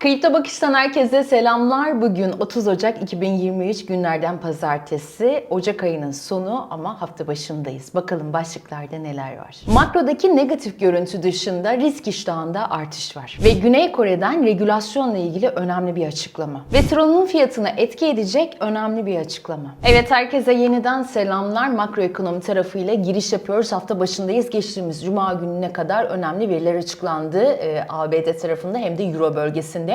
Kripto Bakış'tan herkese selamlar. Bugün 30 Ocak 2023 günlerden pazartesi. Ocak ayının sonu ama hafta başındayız. Bakalım başlıklarda neler var. Makrodaki negatif görüntü dışında risk iştahında artış var. Ve Güney Kore'den regülasyonla ilgili önemli bir açıklama. Ve tronun fiyatına etki edecek önemli bir açıklama. Evet herkese yeniden selamlar. Makroekonomi tarafıyla giriş yapıyoruz. Hafta başındayız. Geçtiğimiz Cuma gününe kadar önemli veriler açıklandı. Ee, ABD tarafında hem de Euro bölgesinde.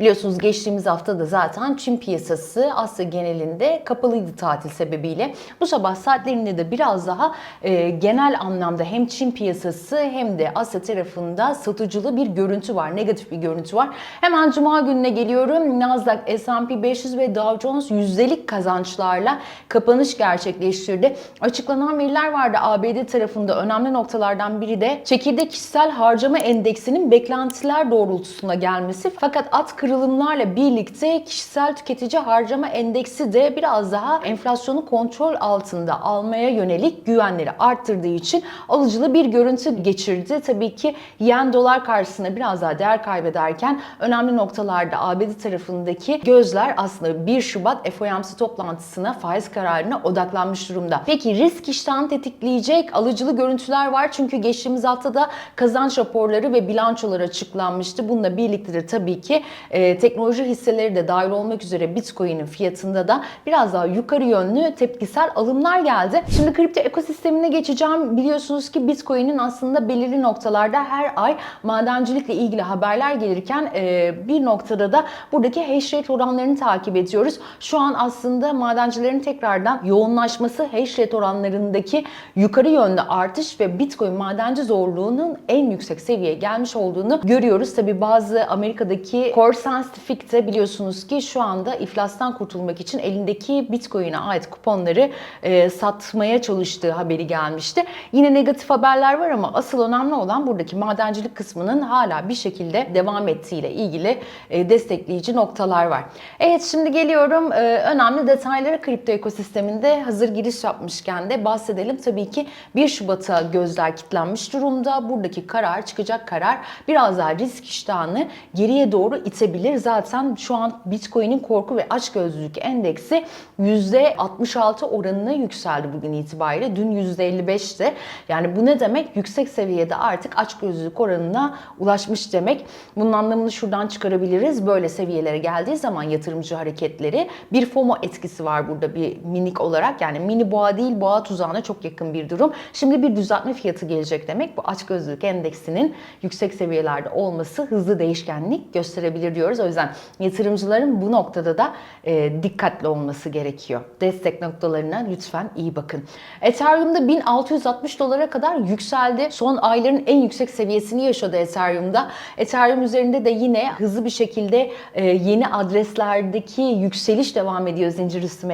Biliyorsunuz geçtiğimiz hafta da zaten Çin piyasası Asya genelinde kapalıydı tatil sebebiyle. Bu sabah saatlerinde de biraz daha e, genel anlamda hem Çin piyasası hem de Asya tarafında satıcılı bir görüntü var. Negatif bir görüntü var. Hemen Cuma gününe geliyorum. Nasdaq, S&P 500 ve Dow Jones yüzdelik kazançlarla kapanış gerçekleştirdi. Açıklanan veriler vardı ABD tarafında. Önemli noktalardan biri de çekirdek kişisel harcama endeksinin beklentiler doğrultusunda gelmesi. Fakat at kırılımlarla birlikte kişisel tüketici harcama endeksi de biraz daha enflasyonu kontrol altında almaya yönelik güvenleri arttırdığı için alıcılı bir görüntü geçirdi. Tabii ki yen dolar karşısında biraz daha değer kaybederken önemli noktalarda ABD tarafındaki gözler aslında 1 Şubat FOMC toplantısına faiz kararına odaklanmış durumda. Peki risk iştahını tetikleyecek alıcılı görüntüler var çünkü geçtiğimiz haftada kazanç raporları ve bilançolar açıklanmıştı. Bununla birlikte de tabii ki e, teknoloji hisseleri de dahil olmak üzere Bitcoin'in fiyatında da biraz daha yukarı yönlü tepkisel alımlar geldi. Şimdi kripto ekosistemine geçeceğim. Biliyorsunuz ki Bitcoin'in aslında belirli noktalarda her ay madencilikle ilgili haberler gelirken e, bir noktada da buradaki hash rate oranlarını takip ediyoruz. Şu an aslında madencilerin tekrardan yoğunlaşması hash rate oranlarındaki yukarı yönlü artış ve Bitcoin madenci zorluğunun en yüksek seviyeye gelmiş olduğunu görüyoruz. Tabi bazı Amerika'daki Core Scientific de biliyorsunuz ki şu anda iflastan kurtulmak için elindeki Bitcoin'e ait kuponları e, satmaya çalıştığı haberi gelmişti. Yine negatif haberler var ama asıl önemli olan buradaki madencilik kısmının hala bir şekilde devam ettiğiyle ilgili e, destekleyici noktalar var. Evet şimdi geliyorum e, önemli detaylara kripto ekosisteminde hazır giriş yapmışken de bahsedelim. Tabii ki 1 Şubat'a gözler kilitlenmiş durumda. Buradaki karar çıkacak karar biraz daha risk iştahını geriye doğru itebilir. Zaten şu an Bitcoin'in korku ve açgözlülük endeksi %66 oranına yükseldi bugün itibariyle. Dün %55'ti. Yani bu ne demek? Yüksek seviyede artık açgözlülük oranına ulaşmış demek. Bunun anlamını şuradan çıkarabiliriz. Böyle seviyelere geldiği zaman yatırımcı hareketleri bir FOMO etkisi var burada bir minik olarak. Yani mini boğa değil boğa tuzağına çok yakın bir durum. Şimdi bir düzeltme fiyatı gelecek demek. Bu açgözlülük endeksinin yüksek seviyelerde olması hızlı değişkenlik gösterebilir diyoruz. O yüzden yatırımcıların bu noktada da e, dikkatli olması gerekiyor. Destek noktalarına lütfen iyi bakın. Ethereum'da 1660 dolara kadar yükseldi. Son ayların en yüksek seviyesini yaşadı Ethereum'da. Ethereum üzerinde de yine hızlı bir şekilde e, yeni adreslerdeki yükseliş devam ediyor zincir üstü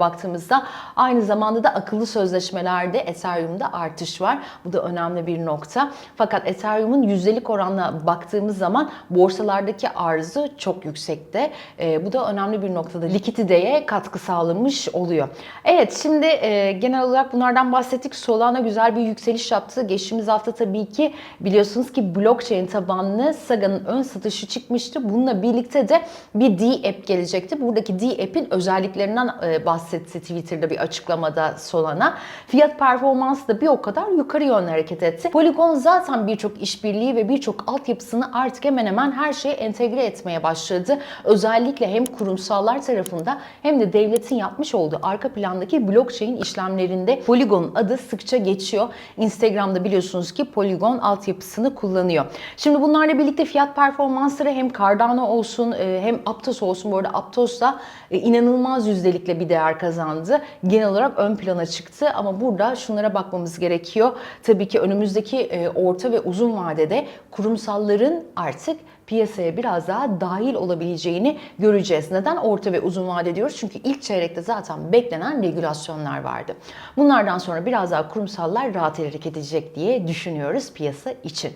baktığımızda. Aynı zamanda da akıllı sözleşmelerde Ethereum'da artış var. Bu da önemli bir nokta. Fakat Ethereum'un yüzdelik oranına baktığımız zaman borsalardaki arzı çok yüksekte. E, bu da önemli bir noktada likiditeye katkı sağlamış oluyor. Evet şimdi e, genel olarak bunlardan bahsettik. Solana güzel bir yükseliş yaptı. Geçtiğimiz hafta tabii ki biliyorsunuz ki blockchain tabanlı Saga'nın ön satışı çıkmıştı. Bununla birlikte de bir D-App gelecekti. Buradaki D-App'in özelliklerinden e, bahsetti Twitter'da bir açıklamada Solana. Fiyat performansı da bir o kadar yukarı yönlü hareket etti. Polygon zaten birçok işbirliği ve birçok altyapısını artık hemen hemen her şeye entegre etmeye başladı. Özellikle hem kurumsallar tarafında hem de devletin yapmış olduğu arka plandaki blockchain işlemlerinde Polygon adı sıkça geçiyor. Instagram'da biliyorsunuz ki Polygon altyapısını kullanıyor. Şimdi bunlarla birlikte fiyat performansları hem Cardano olsun e, hem Aptos olsun. Bu arada Aptos da e, inanılmaz yüzdelikle bir değer kazandı. Genel olarak ön plana çıktı ama burada şunlara bakmamız gerekiyor. Tabii ki önümüzdeki e, orta ve uzun vadede kurumsalların artık piyasaya biraz daha dahil olabileceğini göreceğiz. Neden orta ve uzun vade diyoruz? Çünkü ilk çeyrekte zaten beklenen regülasyonlar vardı. Bunlardan sonra biraz daha kurumsallar rahat hareket edecek diye düşünüyoruz piyasa için.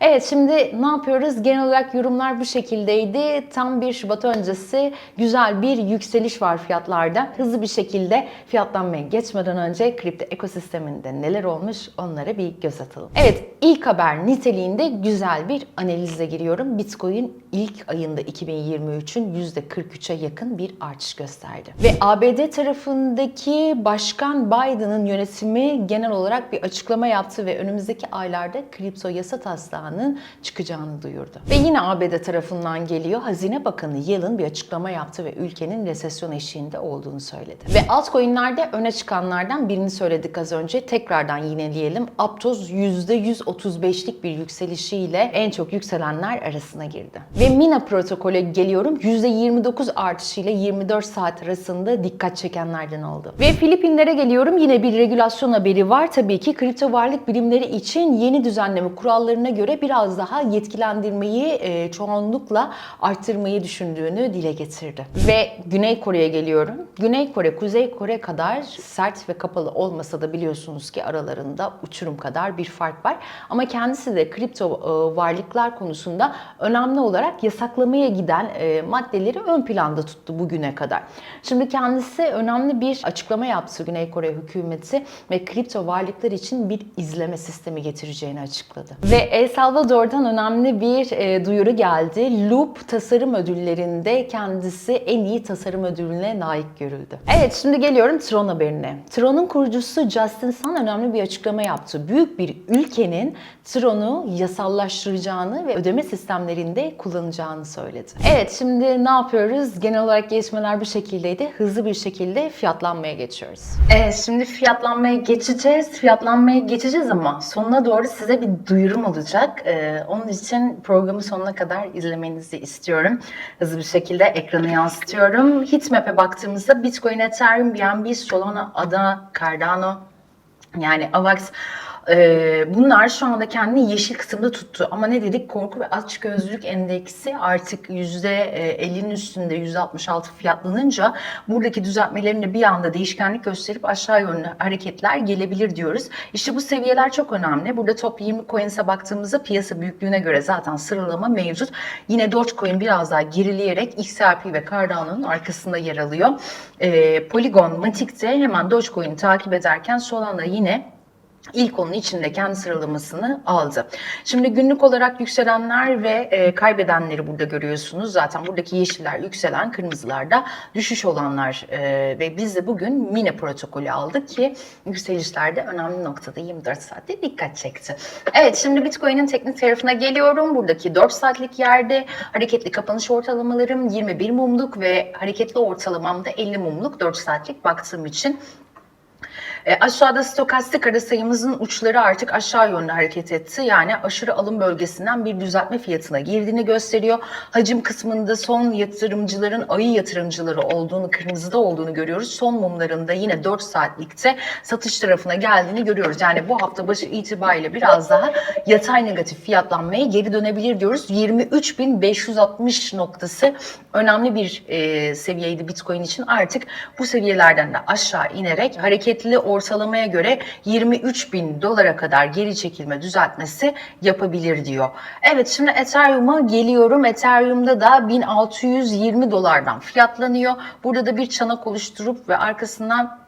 Evet şimdi ne yapıyoruz? Genel olarak yorumlar bu şekildeydi. Tam 1 Şubat öncesi güzel bir yükseliş var fiyatlarda. Hızlı bir şekilde fiyatlanmaya geçmeden önce kripto ekosisteminde neler olmuş onlara bir göz atalım. Evet ilk haber niteliğinde güzel bir analize giriyorum. Bitcoin ilk ayında 2023'ün %43'e yakın bir artış gösterdi. Ve ABD tarafındaki Başkan Biden'ın yönetimi genel olarak bir açıklama yaptı ve önümüzdeki aylarda kripto yasa taslağının çıkacağını duyurdu. Ve yine ABD tarafından geliyor. Hazine Bakanı Yellen bir açıklama yaptı ve ülkenin resesyon eşiğinde olduğunu söyledi. Ve altcoin'lerde öne çıkanlardan birini söyledik az önce. Tekrardan yineleyelim. Aptos %135'lik bir yükselişiyle en çok yükselenler arasına girdi. Ve Mina protokolü geliyorum. %29 artışıyla 24 saat arasında dikkat çekenlerden oldu. Ve Filipinlere geliyorum. Yine bir regülasyon haberi var. Tabii ki kripto varlık birimleri için yeni düzenleme kurallarına göre biraz daha yetkilendirmeyi e, çoğunlukla arttırmayı düşündüğünü dile getirdi. Ve Güney Kore'ye geliyorum. Güney Kore, Kuzey Kore kadar sert ve kapalı olmasa da biliyorsunuz ki aralarında uçurum kadar bir fark var. Ama kendisi de kripto e, varlıklar konusunda önemli olarak yasaklamaya giden e, maddeleri ön planda tuttu bugüne kadar. Şimdi kendisi önemli bir açıklama yaptı Güney Kore hükümeti ve kripto varlıklar için bir izleme sistemi getireceğini açıkladı. Ve El Salvador'dan önemli bir e, duyuru geldi. Loop tasarım ödüllerinde kendisi en iyi tasarım ödülüne layık görüldü. Evet şimdi geliyorum Tron haberine. Tron'un kurucusu Justin Sun önemli bir açıklama yaptı. Büyük bir ülkenin Tron'u yasallaştıracağını ve ödeme sistemlerinde kullanacağını söyledi. Evet şimdi ne yapıyoruz? Genel olarak gelişmeler bu şekildeydi. Hızlı bir şekilde fiyatlanmaya geçiyoruz. Evet şimdi fiyatlanmaya geçeceğiz. Fiyatlanmaya geçeceğiz ama sonuna doğru size bir duyurum olacak. Ee, onun için programı sonuna kadar izlemenizi istiyorum. Hızlı bir şekilde ekranı yansıtıyorum. Heatmap'e baktığımızda Bitcoin, Ethereum, BNB, Solana, ADA, Cardano yani AVAX e, bunlar şu anda kendini yeşil kısımda tuttu. Ama ne dedik? Korku ve açgözlülük endeksi artık %50'nin üstünde %66 fiyatlanınca buradaki düzeltmelerin de bir anda değişkenlik gösterip aşağı yönlü hareketler gelebilir diyoruz. İşte bu seviyeler çok önemli. Burada top 20 coins'e baktığımızda piyasa büyüklüğüne göre zaten sıralama mevcut. Yine Dogecoin biraz daha gerileyerek XRP ve Cardano'nun arkasında yer alıyor. E, Polygon, Matic de hemen Dogecoin'i takip ederken Solana yine İlk onun içinde kendi sıralamasını aldı. Şimdi günlük olarak yükselenler ve e, kaybedenleri burada görüyorsunuz. Zaten buradaki yeşiller yükselen, kırmızılarda düşüş olanlar e, ve biz de bugün Mine protokolü aldık ki yükselişlerde önemli noktada 24 saatte dikkat çekti. Evet şimdi Bitcoin'in teknik tarafına geliyorum. Buradaki 4 saatlik yerde hareketli kapanış ortalamalarım 21 mumluk ve hareketli ortalamam da 50 mumluk 4 saatlik baktığım için e, aşağıda stokastik ara sayımızın uçları artık aşağı yönde hareket etti. Yani aşırı alım bölgesinden bir düzeltme fiyatına girdiğini gösteriyor. Hacim kısmında son yatırımcıların ayı yatırımcıları olduğunu, kırmızıda olduğunu görüyoruz. Son mumlarında yine 4 saatlikte satış tarafına geldiğini görüyoruz. Yani bu hafta başı itibariyle biraz daha yatay negatif fiyatlanmaya geri dönebilir diyoruz. 23.560 noktası önemli bir e, seviyeydi Bitcoin için. Artık bu seviyelerden de aşağı inerek hareketli ortalamaya göre 23 bin dolara kadar geri çekilme düzeltmesi yapabilir diyor. Evet şimdi Ethereum'a geliyorum. Ethereum'da da 1620 dolardan fiyatlanıyor. Burada da bir çanak oluşturup ve arkasından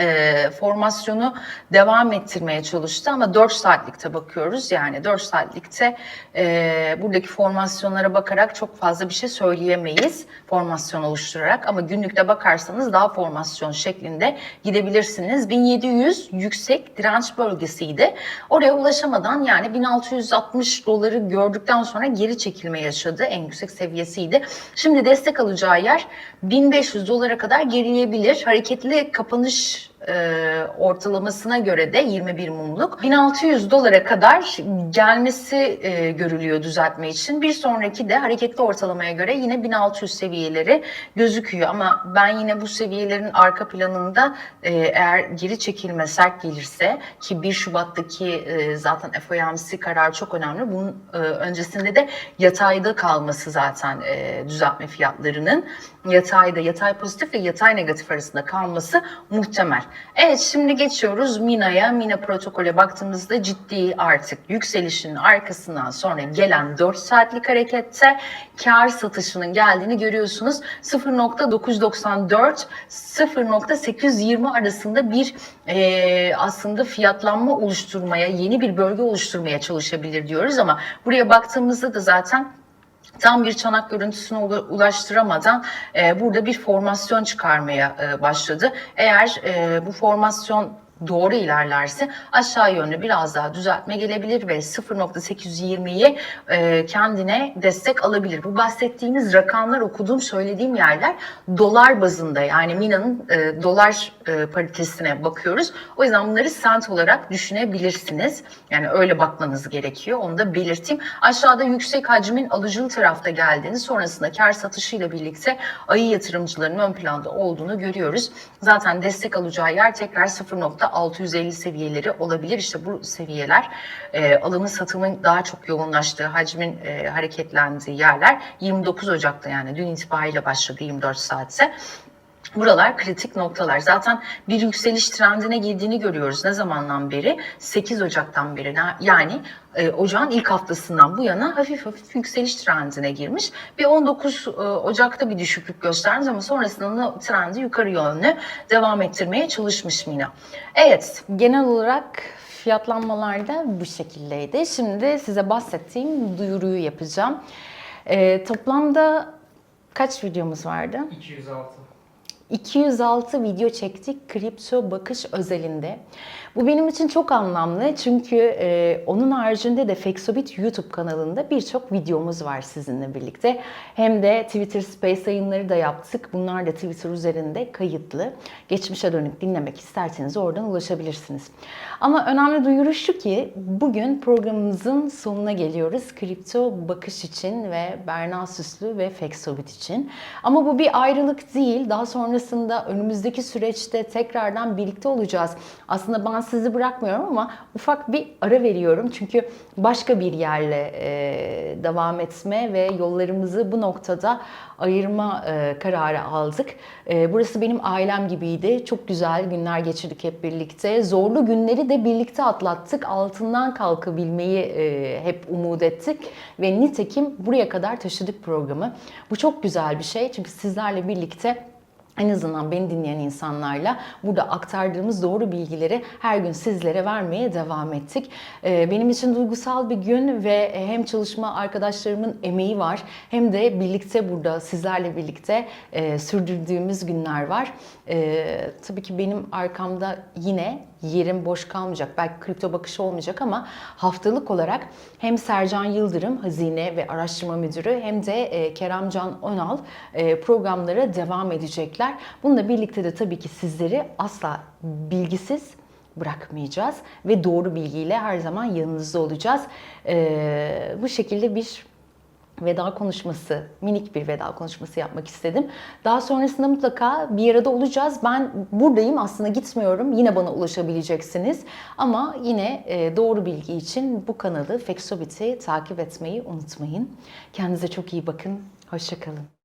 e, formasyonu devam ettirmeye çalıştı ama 4 saatlikte bakıyoruz. Yani 4 saatlikte e, buradaki formasyonlara bakarak çok fazla bir şey söyleyemeyiz formasyon oluşturarak ama günlükte bakarsanız daha formasyon şeklinde gidebilirsiniz. 1700 yüksek direnç bölgesiydi. Oraya ulaşamadan yani 1660 doları gördükten sonra geri çekilme yaşadı. En yüksek seviyesiydi. Şimdi destek alacağı yer 1500 dolara kadar gerileyebilir. Hareketli kapanış much e, ortalamasına göre de 21 mumluk 1600 dolara kadar gelmesi e, görülüyor düzeltme için. Bir sonraki de hareketli ortalamaya göre yine 1600 seviyeleri gözüküyor ama ben yine bu seviyelerin arka planında e, eğer geri çekilme sert gelirse ki 1 Şubat'taki e, zaten FOMC kararı çok önemli. Bunun e, öncesinde de yatayda kalması zaten e, düzeltme fiyatlarının yatayda yatay pozitif ve yatay negatif arasında kalması muhtemel. Evet şimdi geçiyoruz Mina'ya. Mina protokole baktığımızda ciddi artık yükselişin arkasından sonra gelen 4 saatlik harekette kar satışının geldiğini görüyorsunuz. 0.994 0.820 arasında bir e, aslında fiyatlanma oluşturmaya, yeni bir bölge oluşturmaya çalışabilir diyoruz ama buraya baktığımızda da zaten tam bir çanak görüntüsüne ula- ulaştıramadan e, burada bir formasyon çıkarmaya e, başladı. Eğer e, bu formasyon doğru ilerlerse aşağı yönlü biraz daha düzeltme gelebilir ve 0.820'yi e, kendine destek alabilir. Bu bahsettiğimiz rakamlar okuduğum söylediğim yerler dolar bazında yani Mina'nın e, dolar e, paritesine bakıyoruz. O yüzden bunları sent olarak düşünebilirsiniz. Yani öyle bakmanız gerekiyor. Onu da belirteyim. Aşağıda yüksek hacmin alıcılı tarafta geldiğini sonrasında kar satışıyla birlikte ayı yatırımcılarının ön planda olduğunu görüyoruz. Zaten destek alacağı yer tekrar 0.650 seviyeleri olabilir. İşte bu seviyeler e, alımın satımın daha çok yoğunlaştığı, hacmin e, hareketlendiği yerler 29 Ocak'ta yani dün itibariyle başladı 24 saatse. Buralar kritik noktalar. Zaten bir yükseliş trendine girdiğini görüyoruz. Ne zamandan beri? 8 Ocak'tan beri. Yani e, ocağın ilk haftasından bu yana hafif hafif yükseliş trendine girmiş. Bir 19 e, Ocak'ta bir düşüklük göstermiş ama sonrasında trendi yukarı yönlü devam ettirmeye çalışmış Mina. Evet, genel olarak fiyatlanmalar da bu şekildeydi. Şimdi size bahsettiğim duyuruyu yapacağım. E, toplamda kaç videomuz vardı? 206. 206 video çektik kripto bakış özelinde. Bu benim için çok anlamlı çünkü e, onun haricinde de Fexobit YouTube kanalında birçok videomuz var sizinle birlikte. Hem de Twitter Space yayınları da yaptık. Bunlar da Twitter üzerinde kayıtlı. Geçmişe dönük dinlemek isterseniz oradan ulaşabilirsiniz. Ama önemli duyuru şu ki bugün programımızın sonuna geliyoruz. Kripto bakış için ve Berna Süslü ve Fexobit için. Ama bu bir ayrılık değil. Daha sonrasında önümüzdeki süreçte tekrardan birlikte olacağız. Aslında ben sizi bırakmıyorum ama ufak bir ara veriyorum. Çünkü başka bir yerle e, devam etme ve yollarımızı bu noktada ayırma e, kararı aldık. E, burası benim ailem gibiydi. Çok güzel günler geçirdik hep birlikte. Zorlu günleri de birlikte atlattık. Altından kalkabilmeyi hep umut ettik. Ve nitekim buraya kadar taşıdık programı. Bu çok güzel bir şey. Çünkü sizlerle birlikte en azından beni dinleyen insanlarla burada aktardığımız doğru bilgileri her gün sizlere vermeye devam ettik. Ee, Benim için duygusal bir gün ve hem çalışma arkadaşlarımın emeği var hem de birlikte burada sizlerle birlikte e, sürdürdüğümüz günler var. Ee, Tabii ki benim arkamda yine yerim boş kalmayacak. Belki kripto bakışı olmayacak ama haftalık olarak hem Sercan Yıldırım Hazine ve Araştırma Müdürü hem de e, Keremcan Önal e, programlara devam edecekler. Bununla birlikte de tabii ki sizleri asla bilgisiz bırakmayacağız ve doğru bilgiyle her zaman yanınızda olacağız. E, bu şekilde bir veda konuşması, minik bir veda konuşması yapmak istedim. Daha sonrasında mutlaka bir arada olacağız. Ben buradayım aslında gitmiyorum. Yine bana ulaşabileceksiniz. Ama yine e, doğru bilgi için bu kanalı Fexobit'i takip etmeyi unutmayın. Kendinize çok iyi bakın. Hoşçakalın.